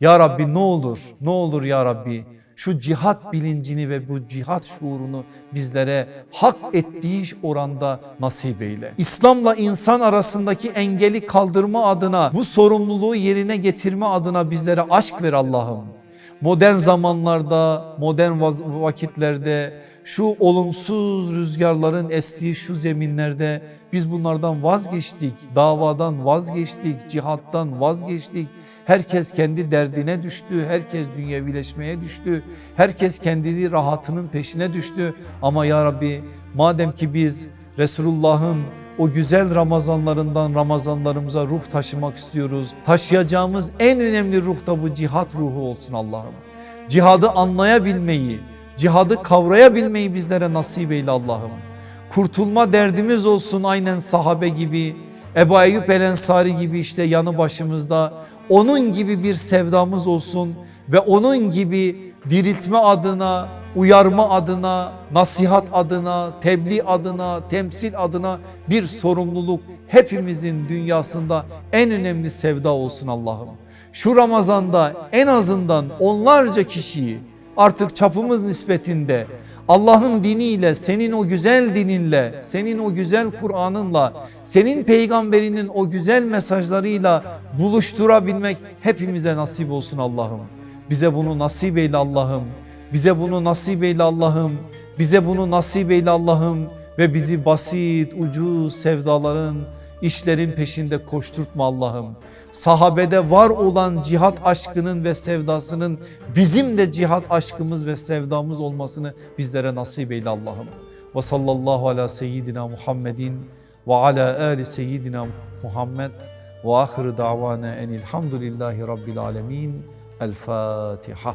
Ya Rabbi ne olur, ne olur ya Rabbi şu cihat bilincini ve bu cihat şuurunu bizlere hak ettiği oranda nasip eyle. İslam'la insan arasındaki engeli kaldırma adına bu sorumluluğu yerine getirme adına bizlere aşk ver Allah'ım. Modern zamanlarda, modern vakitlerde, şu olumsuz rüzgarların estiği şu zeminlerde biz bunlardan vazgeçtik, davadan vazgeçtik, cihattan vazgeçtik. Herkes kendi derdine düştü, herkes dünyevileşmeye düştü, herkes kendi rahatının peşine düştü. Ama ya Rabbi madem ki biz Resulullah'ın o güzel Ramazanlarından Ramazanlarımıza ruh taşımak istiyoruz. Taşıyacağımız en önemli ruh da bu cihat ruhu olsun Allah'ım. Cihadı anlayabilmeyi, cihadı kavrayabilmeyi bizlere nasip eyle Allah'ım. Kurtulma derdimiz olsun aynen sahabe gibi, Ebu Eyyub El Ensari gibi işte yanı başımızda. Onun gibi bir sevdamız olsun ve onun gibi diriltme adına, uyarma adına, nasihat adına, tebliğ adına, temsil adına bir sorumluluk hepimizin dünyasında en önemli sevda olsun Allah'ım. Şu Ramazan'da en azından onlarca kişiyi artık çapımız nispetinde Allah'ın diniyle, senin o güzel dininle, senin o güzel Kur'an'ınla, senin peygamberinin o güzel mesajlarıyla buluşturabilmek hepimize nasip olsun Allah'ım. Bize bunu nasip eyle Allah'ım. Bize bunu nasip eyle Allah'ım. Bize bunu nasip eyle Allah'ım ve bizi basit, ucuz sevdaların, işlerin peşinde koşturtma Allah'ım. Sahabede var olan cihat aşkının ve sevdasının bizim de cihat aşkımız ve sevdamız olmasını bizlere nasip eyle Allah'ım. Ve sallallahu ala seyyidina Muhammedin ve ala ali seyyidina Muhammed ve ahir davana enilhamdülillahi rabbil alemin. El Fatiha.